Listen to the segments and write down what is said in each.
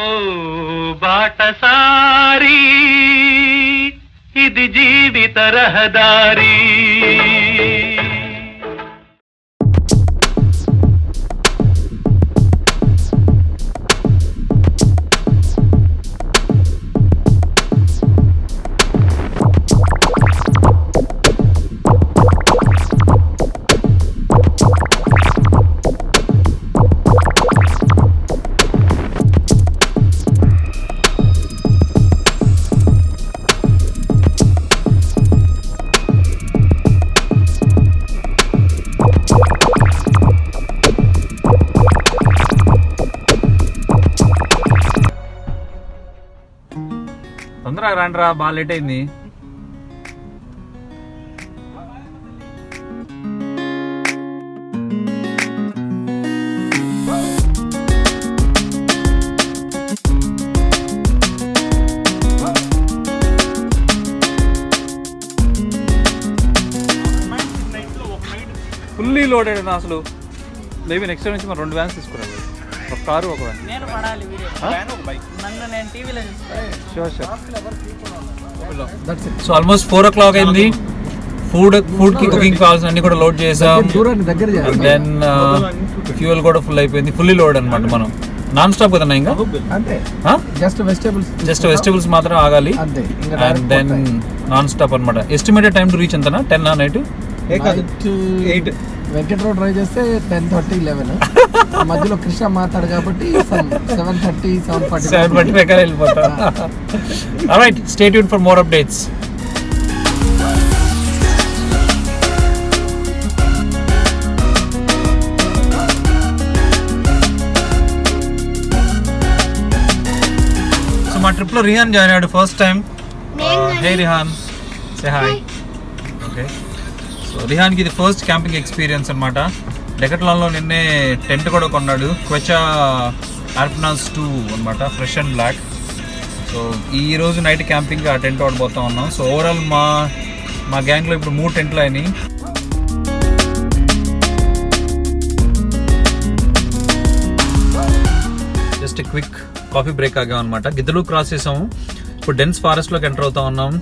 ఓ బాటసారి ఇది జీవిత రహదారి. తొందరగా రండిరా బాగా లేట్ అయింది. ఫుల్లీ లోడెడ్ అసలు. మేబీ నెక్స్ట్ టైం నుంచి మనం రెండు వ్యాన్స్ తీసుకురావాలి. ఒక కారు ఒక వ్యాన్ నేను పడాలి వీడియో. నన్ను నేను టీవీలో sure sure so almost four o'clock అయింది. ఫుడ్ ఫుడ్కి కుకింగ్ కావాల్సిన అన్ని కూడా లోడ్ చేసాం. దెన్ ఫ్యూయల్ కూడా ఫుల్ అయిపోయింది. ఫుల్లీ లోడ్ అన్నమాట మనం. నాన్ స్టాప్ కదా ఇంకా? అంతే. జస్ట్ వెజిటేబుల్స్ జస్ట్ వెజిటబుల్స్ మాత్రం ఆగాలి. అండ్ దెన్ నాన్ స్టాప్ అన్నమాట. ఎస్టిమేటెడ్ టైం టు రీచ్ ఎంతనా? Ten uh night eight Venkatrao drive చేస్తే టెన్ థర్టీ లెవెన్ మధ్యలో కృష్ణ మాట్లాడు కాబట్టి seven thirty seven forty seven twenty five కల్లా వెళ్ళిపోతాం right stay tune for more updates so మా ట్రిప్లో రిహాన్ జాయిన్ అయ్యాడు first time hey Rihan say hi okay so రిహాన్కి ఇది ఫస్ట్ క్యాంపింగ్ ఎక్స్పీరియన్స్ అనమాట డెకట్లాన్లో నిన్నే టెంట్ కూడా కొన్నాడు. క్వెచా ఆర్పనాస్ టూ అనమాట ఫ్రెష్ అండ్ బ్లాక్. సో ఈ రోజు నైట్ క్యాంపింగ్ ఆ టెంట్ వాడిపోతా ఉన్నాం. సో ఓవరాల్ మా మా గ్యాంగ్లో ఇప్పుడు మూడు టెంట్లు అయినాయి. జస్ట్ క్విక్ కాఫీ బ్రేక్ ఆగాం అనమాట గిద్దలు క్రాస్ చేసాము. ఇప్పుడు డెన్స్ ఫారెస్ట్లోకి ఎంటర్ అవుతా ఉన్నాం.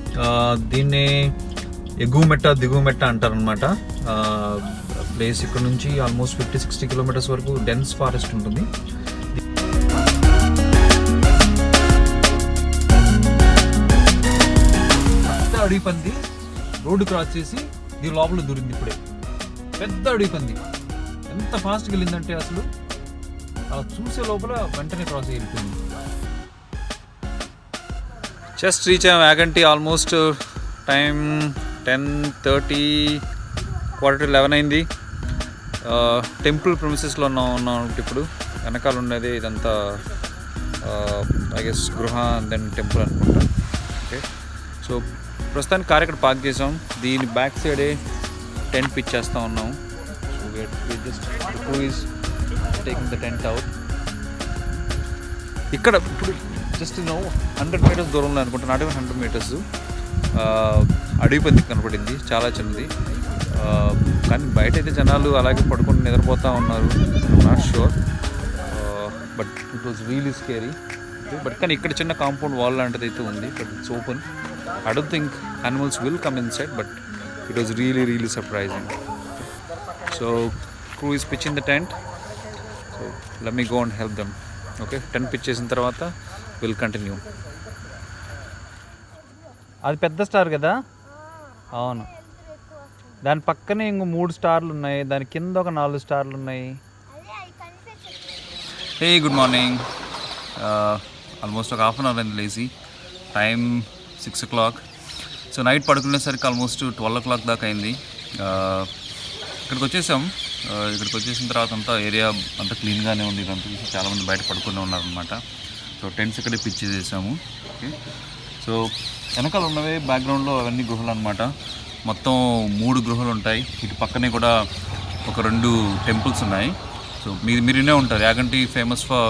దీన్ని ఎగువ మెట్ట దిగువ మెట్ట అంటారనమాట ప్లేస్ ఇక్కడ నుంచి ఆల్మోస్ట్ ఫిఫ్టీ సిక్స్టీ కిలోమీటర్స్ వరకు డెన్స్ ఫారెస్ట్ ఉంటుంది. పెద్ద అడవి పంది రోడ్డు క్రాస్ చేసి దీని లోపల దూరింది ఇప్పుడే. పెద్ద అడవి పంది ఎంత ఫాస్ట్గా వెళ్ళిందంటే అసలు అలా చూసే లోపల వెంటనే క్రాస్ అయిపోయింది. జస్ట్ రీచ్ అయ్యాం Yaganti almost time ten thirty quarter eleven అయింది. టెంపుల్ ప్రొమిసెస్లో ఉన్నాం ఉన్నాం ఇప్పుడు. వెనకాల ఉండేది ఇదంతా ఐ గెస్ గృహ దెన్ టెంపుల్ అనుకుంటా. ఓకే సో ప్రస్తుతానికి కార్ ఇక్కడ పార్క్ చేసాం. దీని బ్యాక్ సైడే టెంట్ పిచ్ చేస్తూ ఉన్నాం. So just is taking the tent out ఇక్కడ ఇప్పుడు జస్ట్ నో హండ్రెడ్ మీటర్స్ దూరంలో అనుకుంటా నాట్ ఈవెన్ హండ్రెడ్ మీటర్స్ అడవి పంది కనపడింది చాలా చిన్నది. కానీ బయట అయితే జనాలు అలాగే పడుకొని నిద్రపోతూ ఉన్నారు. Not sure but it was really scary but కానీ ఇక్కడ చిన్న కాంపౌండ్ వాల్ లాంటిది అయితే ఉంది but it's open I don't think animals will come inside but it was really really surprising so crew is pitch in the tent so let me go and help them okay tent pitch చేసిన తర్వాత will continue అది పెద్ద star కదా? అవును. దాని పక్కనే ఇంకో మూడు స్టార్లు ఉన్నాయి. దాని కింద ఒక నాలుగు స్టార్లు ఉన్నాయి. హే గుడ్ మార్నింగ్ ఆల్మోస్ట్ ఒక హాఫ్ అన్ అవర్ అయింది లేచి. Time six o'clock so night పడుకునేసరికి almost twelve o'clock దాకా అయింది. Uh, ఇక్కడికి వచ్చేసాం. Uh, ఇక్కడికి వచ్చేసిన తర్వాత అంతా ఏరియా అంతా క్లీన్గానే ఉంది. ఇదంతా చూసి చాలామంది బయట పడుకునే ఉన్నారనమాట సో టెంట్స్ ఇక్కడే పిచ్ చేసాము ఓకే సో వెనకాల ఉన్నవే బ్యాక్గ్రౌండ్లో అవన్నీ గుహలు అనమాట మొత్తం మూడు గృహలు ఉంటాయి ఇటు పక్కనే కూడా ఒక రెండు టెంపుల్స్ ఉన్నాయి. సో మీరు మీరునే ఉంటారు. యాగంటి ఫేమస్ ఫర్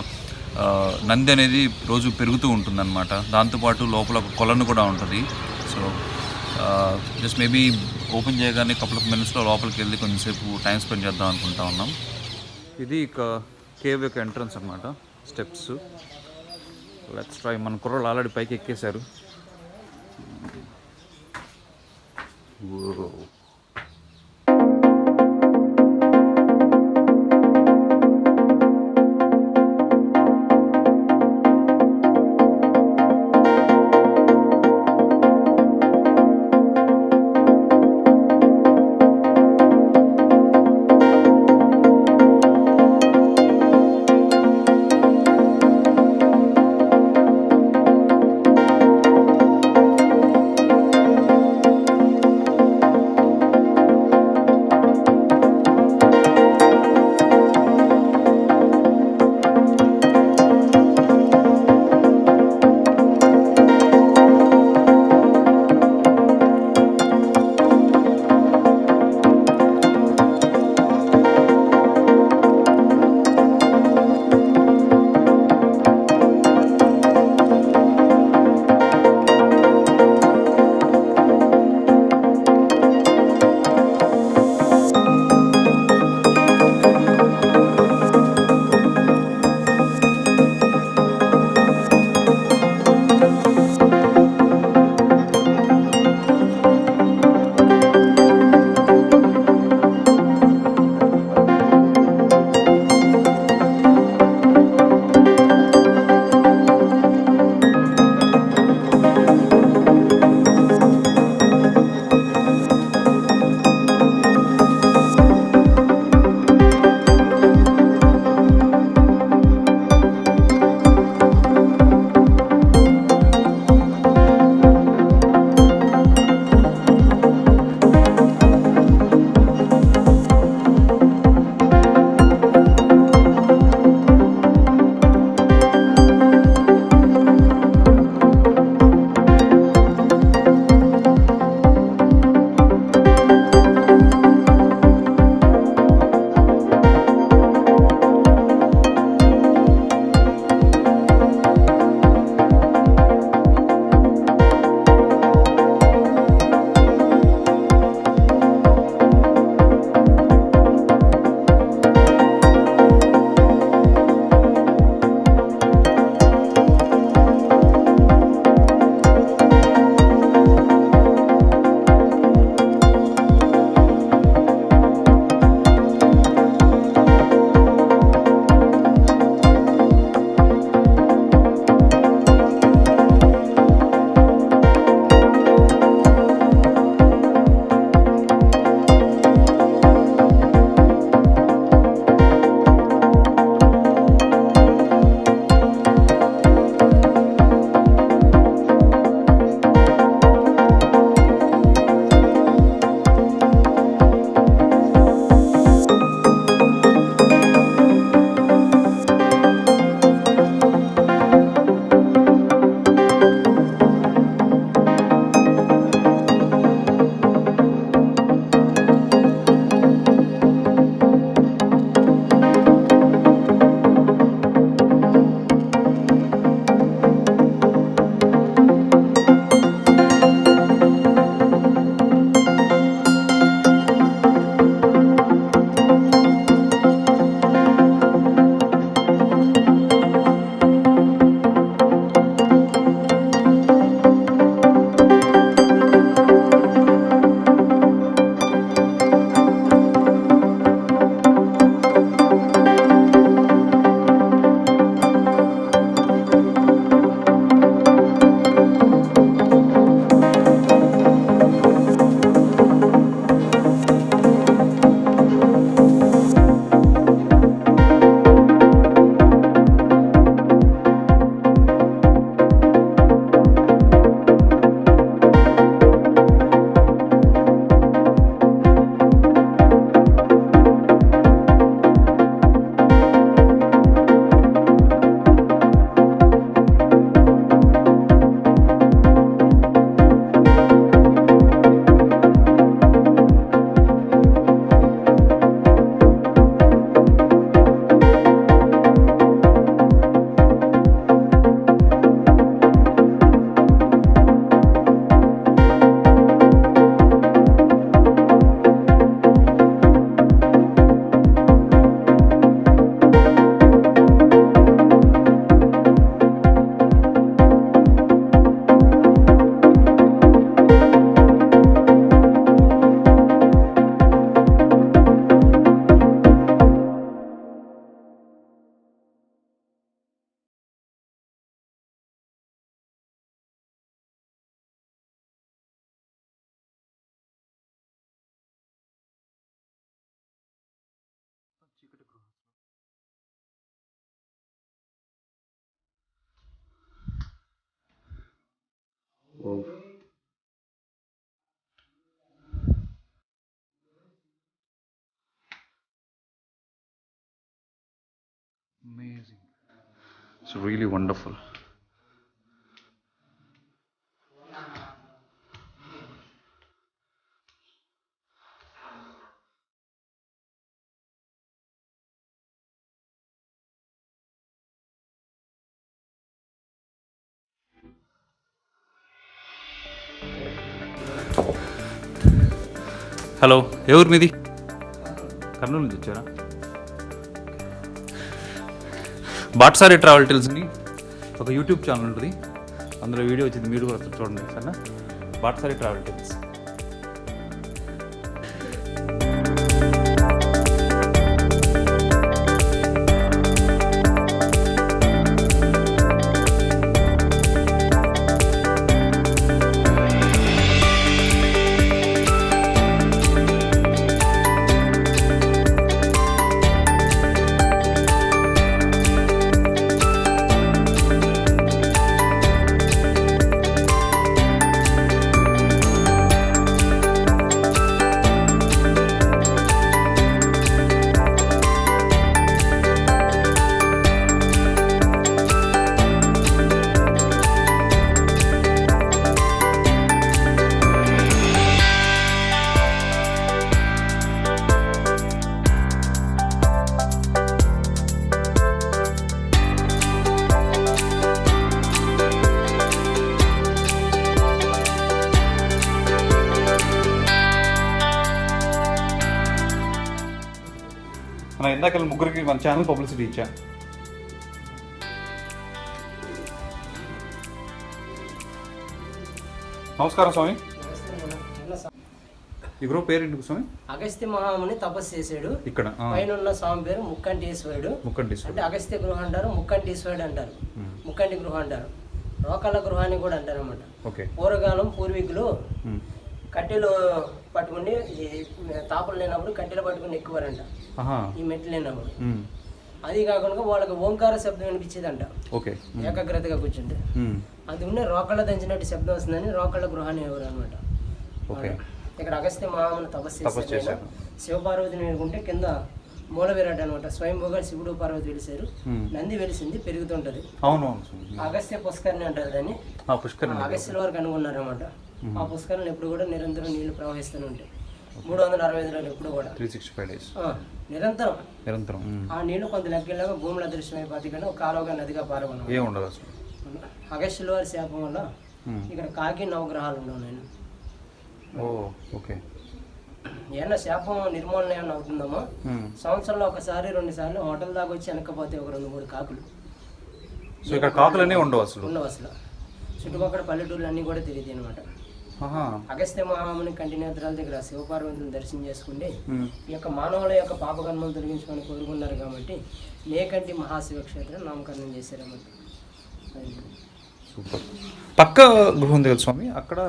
నంది అనేది రోజు పెరుగుతూ ఉంటుందన్నమాట. దాంతోపాటు లోపల ఒక కొలను కూడా ఉంటుంది. సో జస్ట్ మేబీ ఓపెన్ చేయగానే కపుల్ ఆఫ్ మినిట్స్లో లోపలికి వెళ్ళి కొంచెంసేపు టైం స్పెండ్ చేద్దాం అనుకుంటా ఉన్నాం. ఇది ఇక కేవ్ యొక్క ఎంట్రన్స్ అనమాట స్టెప్స్ లెట్స్ ట్రై మన కుర్రలు ఆల్రెడీ పైకి ఎక్కేశారు Whoa. Amazing. It's really wonderful. Hello ఎవరు మీది కర్నూలు నుంచి వచ్చారా బాట్సారి ట్రావెల్ టెల్స్ని ఒక యూట్యూబ్ ఛానల్ ఉంటుంది. అందులో వీడియో వచ్చింది మీరు కూడా చూడండి సరేనా? Batasari travel tales. మన ఇందాక ముగ్గురికి మన ఛానల్ పబ్లిసిటీ ఇచ్చా. నమస్కారం స్వామి. ఈ గ్రూప్ పేరు ఎందుకు స్వామి? అగస్త్య మహాముని తపస్సు చేశాడు. ఇక్కడ పైన ఉన్న స్వామి పేరు ముక్కంటీశ్వరుడు. ముక్కంటి అంటే అగస్త్య గృహ అంటారు ముక్కంటీశ్వరుడు అంటారు. ముక్కంటి గృహ అంటారు. రోకల గృహాన్ని కూడా అంటారు అనమాట ఓకే. పూర్వకాలం పూర్వీకులు. కట్టెలు పట్టుకుని తాపలు లేనప్పుడు కట్టెలు పట్టుకుని ఎక్కువారంట. ఈ మెట్లు లేనప్పుడు ఉమ్. అది కాకుండా వాళ్ళకి ఓంకార శబ్దం వినిపించేదంట. ఓకే. ఏకాగ్రతగా కూర్చుంటే. అది ఉన్న రోకళ్ళ దంచినట్టు శబ్దం వస్తుందని రోకళ్ళ గృహాన్ని ఎవరు అనమాట ఓకే ఇక్కడ అగస్త్య మహాముని తపస్సు చేశారు. శివపార్వతిని వేడుకుంటే కింద మూల విరాట్ అనమాట. స్వయంభూగా శివుడు పార్వతి వెలిసారు. నంది వెలిసింది పెరుగుతుంటది. అవును అగస్త్య పుష్కరిణి అంటారు దాన్ని. అగస్త్యుల వారు కనుగొన్నారన్నమాట ఆ పుష్కరిణి ఎప్పుడు కూడా నిరంతరం నీళ్ళు ప్రవహిస్తూనే ఉంటాయి. మూడు వందల అరవై ఐదు రోజులు ఎప్పుడు కూడా. Three sixty five days. నిరంతరం. నిరంతరం. ఆ నీళ్ళు కొంత లెక్కలాగా భూముల అదృశ్యమైపోతే కానీ ఒక కాలువగా నదిగా పారమన్నమాట ఏం ఉండదు అసలు. అగస్త్యుల వారి శాపం వల్ల. ఇక్కడ కాకి నవగ్రహాలు ఉండవు నేను. Oh okay. ఏమన్నా శాపం నిర్మూలన ఏమన్నా అవుతుందమ్మా. సంవత్సరంలో ఒకసారి రెండు సార్లు హోటల్ దాకా వచ్చి వెనకపోతే ఒక రెండు మూడు కాకులు. సో ఇక్కడ కాకులన్నీ ఉండవు అసలు. ఉండవు అసలు. చుట్టుపక్కల పల్లెటూర్లు అన్నీ కూడా తిరిగి అనమాట అగస్త్య మహాముని కంటినేత్రాల దగ్గర శివపార్వతులను దర్శనం చేసుకుంటే. ఈ యొక్క మానవుల యొక్క పాపకర్మలు తొలగించుకొని కోరుకున్నారు కాబట్టి నేకంటి మహాశివ క్షేత్రం నామకరణం చేశారన్నమాట. సూపర్ పక్క గృహం ఉంది కదా స్వామి అక్కడ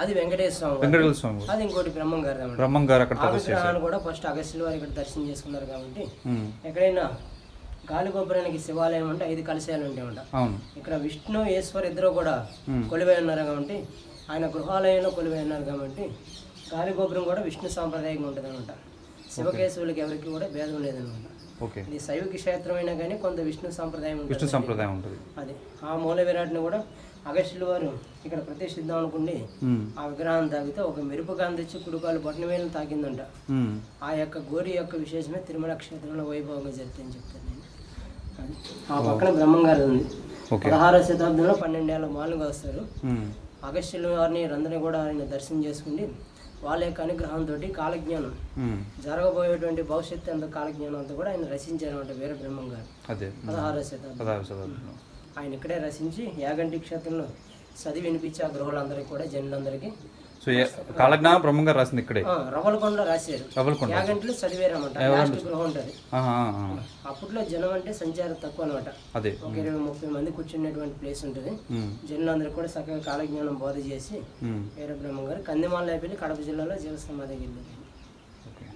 అది వెంకటేశ్వర స్వామి వారు. వెంకటేశ్వర స్వామి అది ఇంకోటి బ్రహ్మం గారు. బ్రహ్మం గారు అక్కడ విగ్రహాన్ని కూడా ఫస్ట్ అగస్త్యుల వారు ఇక్కడ దర్శనం చేసుకున్నారు కాబట్టి. ఎక్కడైనా గాలి గోపురానికి శివాలయం అంటే ఐదు కలశాలు అవును ఇక్కడ విష్ణు ఈశ్వర్ ఇద్దరు కూడా కొలువై ఉన్నారు కాబట్టి ఆయన గృహాలయంలో కొలువై ఉన్నారు కాబట్టి గాలి గోపురం కూడా విష్ణు సాంప్రదాయంగా ఉంటుంది అనమాట శివకేశవులకి ఎవరికి కూడా భేదం లేదనమాట ఓకే. ఇది శైవిక క్షేత్రం అయినా కానీ కొంత విష్ణు సాంప్రదాయం విష్ణు సంప్రదాయం ఉంటుంది. అది. ఆ మూల విరాట్ని కూడా అగస్టుల వారు ఇక్కడ ప్రతిష్ఠిద్దాం అనుకుండి. ఆ విగ్రహాన్ని తాగితే ఒక మెరుపు కాంతి తెచ్చి కుడుకాలు వేలు తాకిందంట. ఆ యొక్క గోరి యొక్క విశేషమే తిరుమల క్షేత్రంలో వైభవంగా జరుగుతుందని చెప్తాను నేను. ఆ పక్కన బ్రహ్మంగారు ఉంది. ఓకే. పదహారవ శతాబ్దంలో పన్నెండేళ్ళ మాలుగా వస్తారు. అగస్త్యుల వారిని అందరినీ కూడా ఆయన దర్శనం చేసుకుని వాళ్ళ యొక్క అనుగ్రహంతో కాలజ్ఞానం. జరగబోయేటువంటి భవిష్యత్తు అంత కాలజ్ఞానం అంతా కూడా ఆయన రచించారన్నమాట వీర బ్రహ్మం గారు శతాబ్దం. పదహారు శతాబ్దంలో. ఆయన ఇక్కడే రచించి యాగంటి క్షేత్రంలో చదివి వినిపించి ఆ గృహాలందరికీ కూడా జనులందరికీ సో కాలజ్ఞానం గారు రాసింది ఇక్కడే? ఆ, రవ్వలకొండ రాశారు. రవ్వలకొండ యాగంటిలో గృహం ఉంటుంది. అప్పట్లో జనం అంటే సంచారం తక్కువ అనమాట అదే. ఒక ఇరవై ముప్పై మంది కూర్చునేటువంటి ప్లేస్ ఉంటుంది. జనులందరూ కూడా చక్కగా కాలజ్ఞానం బోధ చేసి ఉమ్. వీర బ్రహ్మ గారు కందిమాల అయిపోయి కడప జిల్లాలో జీవసమాధికి వెళ్ళారు ఓకే.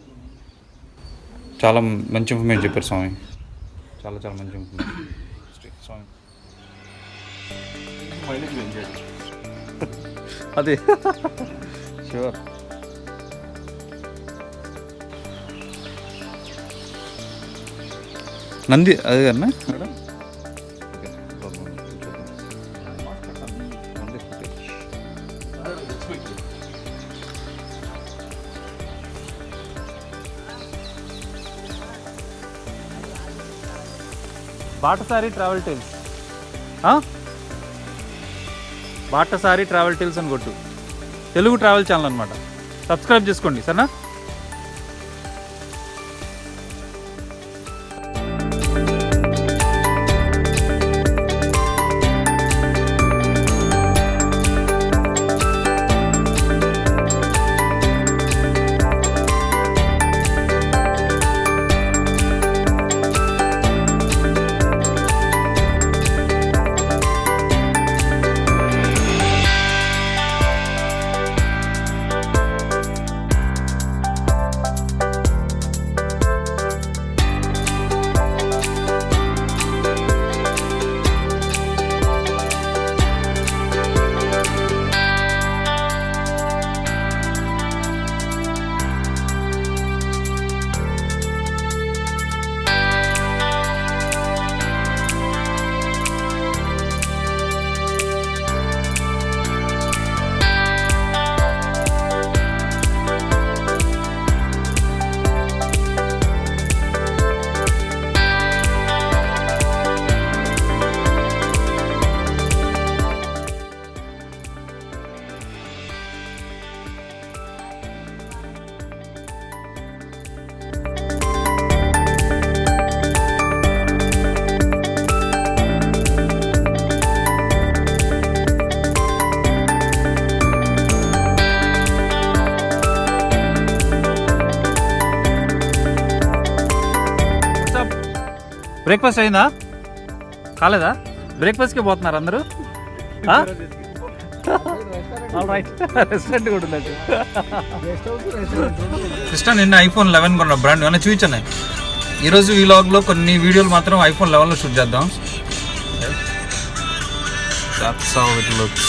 చాలా మంచి ఇన్ఫర్మేషన్ చెప్పారు స్వామి. చాలా చాలా మంచి ఇన్ఫర్మేషన్. స్వామి. అదే షూర్ నంది అదే కన్నా Batasari travel tales Batasari travel tales అని కొట్టు. తెలుగు ట్రావెల్ ఛానల్ అనమాట సబ్స్క్రైబ్ చేసుకోండి సరేనా? బ్రేక్ఫాస్ట్ అయిందా? కాలేదా? బ్రేక్ఫాస్ట్కి పోతున్నారు అందరూ? రైట్ రెస్టారెంట్ కూడా ఉందండి. కృష్ణ నిన్న ఐఫోన్ లెవెన్ కొన్న బ్రాండ్ ఏమైనా చూపించాను ఈరోజు ఈ లాగ్లో కొన్ని వీడియోలు మాత్రం ఐఫోన్ లెవెన్లో షూట్ చేద్దాం. That's how it looks.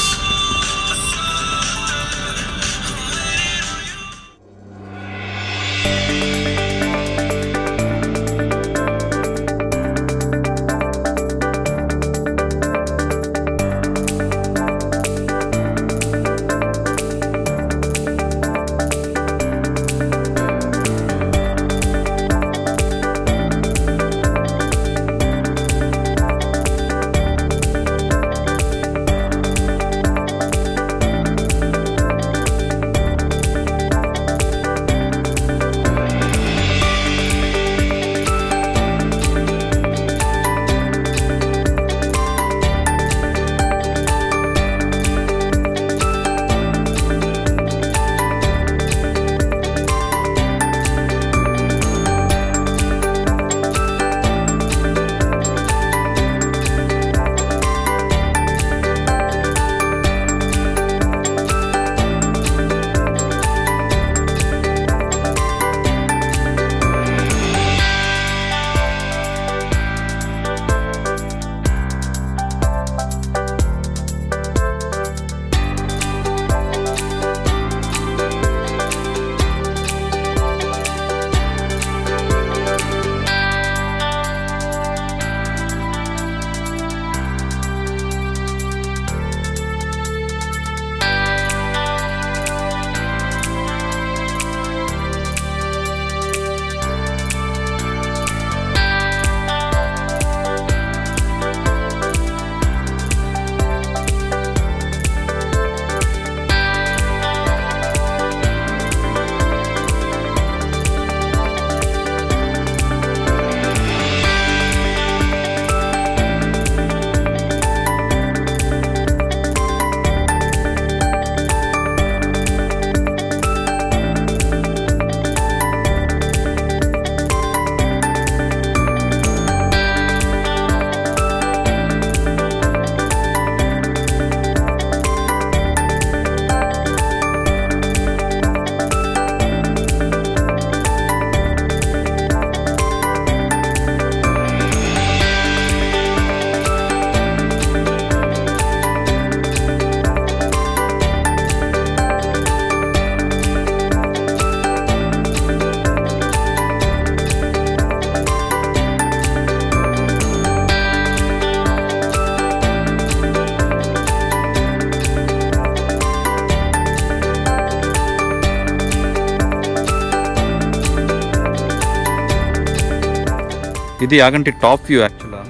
ఇది యాగంటి టాప్ వ్యూ యాక్చువల్గా.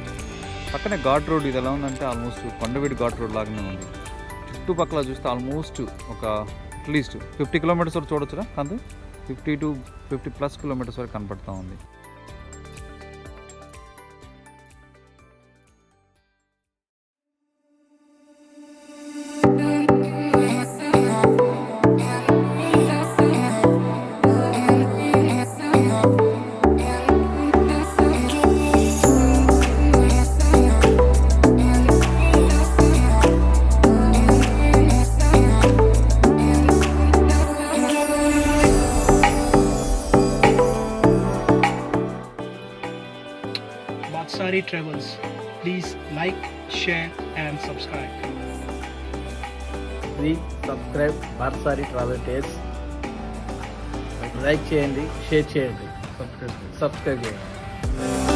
పక్కనే ఘాట్ రోడ్ ఇది ఎలా ఉందంటే ఆల్మోస్ట్ కొండవీడి ఘాట్ రోడ్ లాగానే ఉంది. చుట్టుపక్కల చూస్తే ఆల్మోస్ట్ ఒక అట్లీస్ట్ ఫిఫ్టీ కిలోమీటర్స్ వరకు చూడొచ్చురా కాదు fifty to fifty plus kilometres వరకు కనపడతా ఉంది. పార్సారి బార్సారి ట్రావెల్ టేస్ లైక్ చేయండి షేర్ చేయండి. సబ్స్క్రైబ్ సబ్స్క్రైబ్ చేయండి.